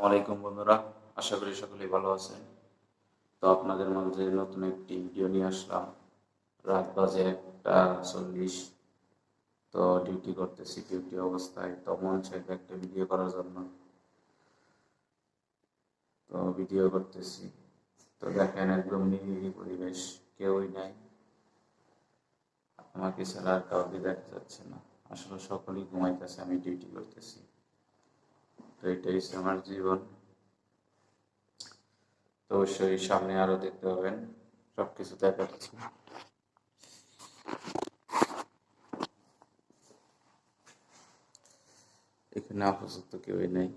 ওয়ালাইকুম বন্ধুরা, আশা করি সকলেই ভালো আছেন। তো আপনাদের মাঝে নতুন একটি ভিডিও নিয়ে আসলাম। রাত বাজে একটা চল্লিশ। তো ডিউটি করতেছি, ডিউটি অবস্থায়। তো মন চাইবে একটা ভিডিও করার জন্য। তো ভিডিও করতেছি। তো দেখেন একদম নিরিবিলি পরিবেশ, কেউই নাই। আমাকে ছাড়া আর কাউকে দেখা যাচ্ছে না। আসলে সকলেই ঘুমাইতেছে, আমি ডিউটি করতেছি। তো এটাই আমার জীবন। তো অবশ্যই সামনে আরও দেখতে পাবেন, সবকিছু দেখাচ্ছি এখানে আপাতত কেউই নেই।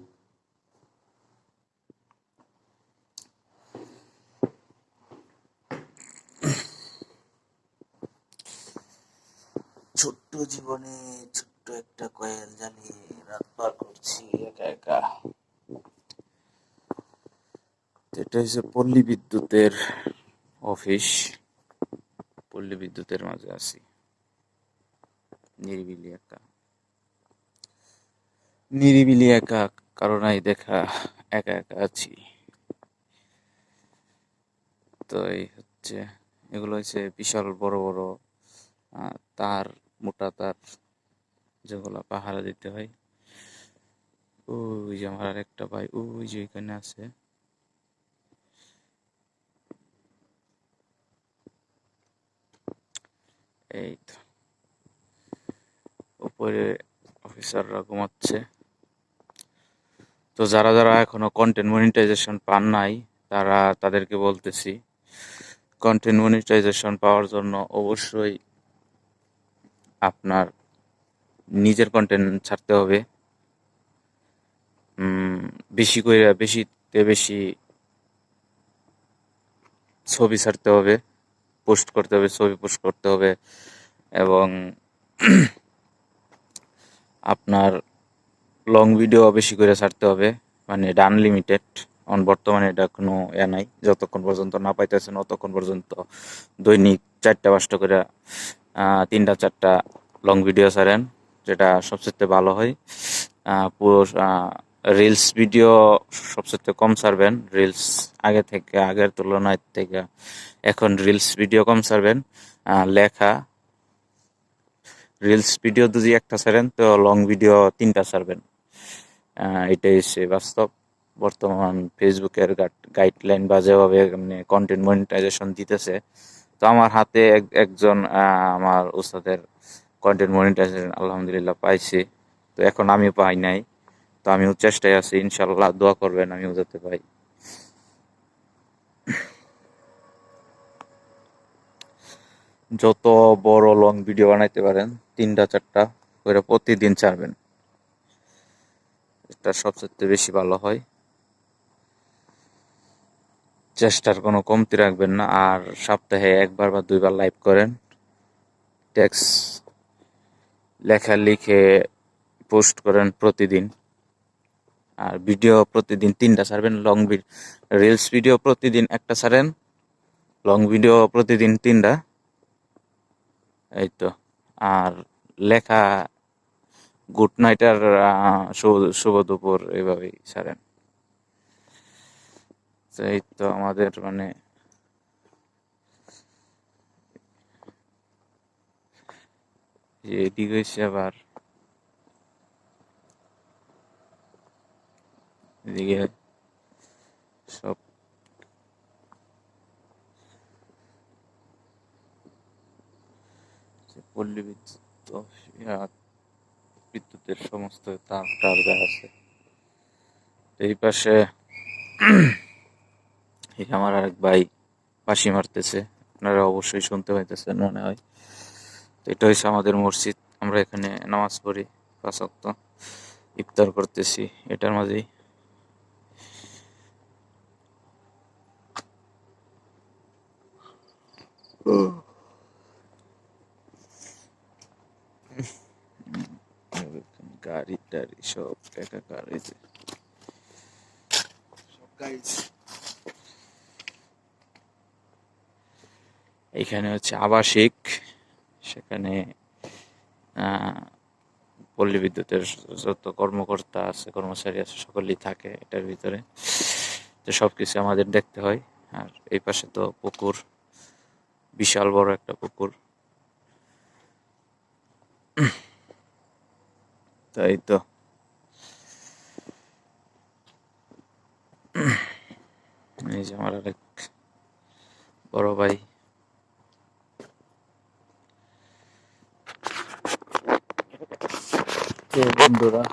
ছোট্ট জীবনে ছোট্ট একটা কয়েল জ্বালিয়ে রাত পার করছি একা একা। এটা হচ্ছে পল্লী বিদ্যুতের অফিস। পল্লী বিদ্যুতের মাঝে আছি। নিরিবিলি একা। নিরিবিলি একা, কারণ এই দেখা একা একা আছি। তো এই হচ্ছে, এগুলো হচ্ছে বিশাল বড় বড় তার, মোটা তার, যেগুলো পাহারা দিতে হয়। ওই যে আমার আর একটা ভাই, ওই যে এখানে আছে। এই তো। উপরে অফিসাররা ঘুমাচ্ছে। তো যারা যারা এখনও কন্টেন্ট মনিটাইজেশন পান নাই, তারা তাদেরকে বলতেছি কন্টেন্ট মনিটাইজেশন পাওয়ার জন্য অবশ্যই আপনার নিজের কন্টেন্ট ছাড়তে হবে। বেশি করে বেশিতে বেশি ছবি ছাড়তে হবে, পোস্ট করতে হবে, ছবি পোস্ট করতে হবে এবং আপনার লং ভিডিও বেশি করে ছাড়তে হবে মানে আনলিমিটেড অন বর্তমানে এটা কোনো এ নাই, যতক্ষণ পর্যন্ত না পাইতেছেন ততক্ষণ পর্যন্ত দৈনিক চারটা পাঁচটা করে তিনটা চারটা লং ভিডিও ছাড়েন, যেটা সবচেয়ে ভালো হয় পুরো রিলস ভিডিও সবচেয়ে কম ছাড়বেন। রিলস আগে থেকে, আগের তুলনায় থেকে এখন রিলস ভিডিও কম ছাড়বেন। লেখা। রিলস ভিডিও যদি একটা ছাড়েন, তো লং ভিডিও তিনটা ছাড়বেন। এটাই হচ্ছে বাস্তব। বর্তমান ফেসবুকের গাইডলাইন বা যেভাবে মানে কন্টেন্ট মনিটাইজেশন দিতেছে, তো আমার হাতে এক- একজন আমার ওস্তাদের কন্টেন্ট মনিটাইজেশন আলহামদুলিল্লাহ পাইছি। তো এখন আমি পাই নাই। তো আমিও চেষ্টায় আছি, ইনশাল্লাহ দোয়া করবেন, আমিও যাতে পাই যত বড় লং ভিডিও বানাইতে পারেন, তিনটা, চারটা করে প্রতিদিন ছাড়বেন। এটা সবচেয়ে বেশি ভালো হয়। চেষ্টার কোনো কমতি রাখবেন না, আর সপ্তাহে একবার বা দুইবার লাইভ করেন। টেক্স লেখা, লিখে পোস্ট করেন প্রতিদিন। আর ভিডিও প্রতিদিন তিনটা ছাড়বেন লং রিলস ভিডিও প্রতিদিন একটা ছাড়েন লং ভিডিও প্রতিদিন তিনটা। এই তো আর লেখা গুড নাইট আর শুভ দুপুর এইভাবেই ছাড়েন। এই তো আমাদের মানে এদিকে আবার। এদিকে সব পল্লী বিদ্যুৎ বিদ্যুতের সমস্ত তার টার আছে, এই পাশে আমার আরেক ভাই বাঁশি মারতেছে। আপনারা অবশ্যই শুনতে পাইতেছেন মনে হয়। তো এটা হচ্ছে আমাদের মসজিদ। আমরা এখানে নামাজ পড়ি, পাঁচ ইফতার করতেছি। এটার মাঝেই গাড়ি টাড়ি সব একাকার এখানে হচ্ছে আবাসিক সেখানে আহ, পল্লী বিদ্যুতের যত কর্মকর্তা আছে কর্মচারী আছে সকলেই থাকে এটার ভিতরে। তো সব কিছু আমাদের দেখতে হয়। আর এই পাশে তো পুকুর। বিশাল বড় একটা পুকুর। তাই তো। এই যে আমার আরেক বড় ভাই। বন্ধুরা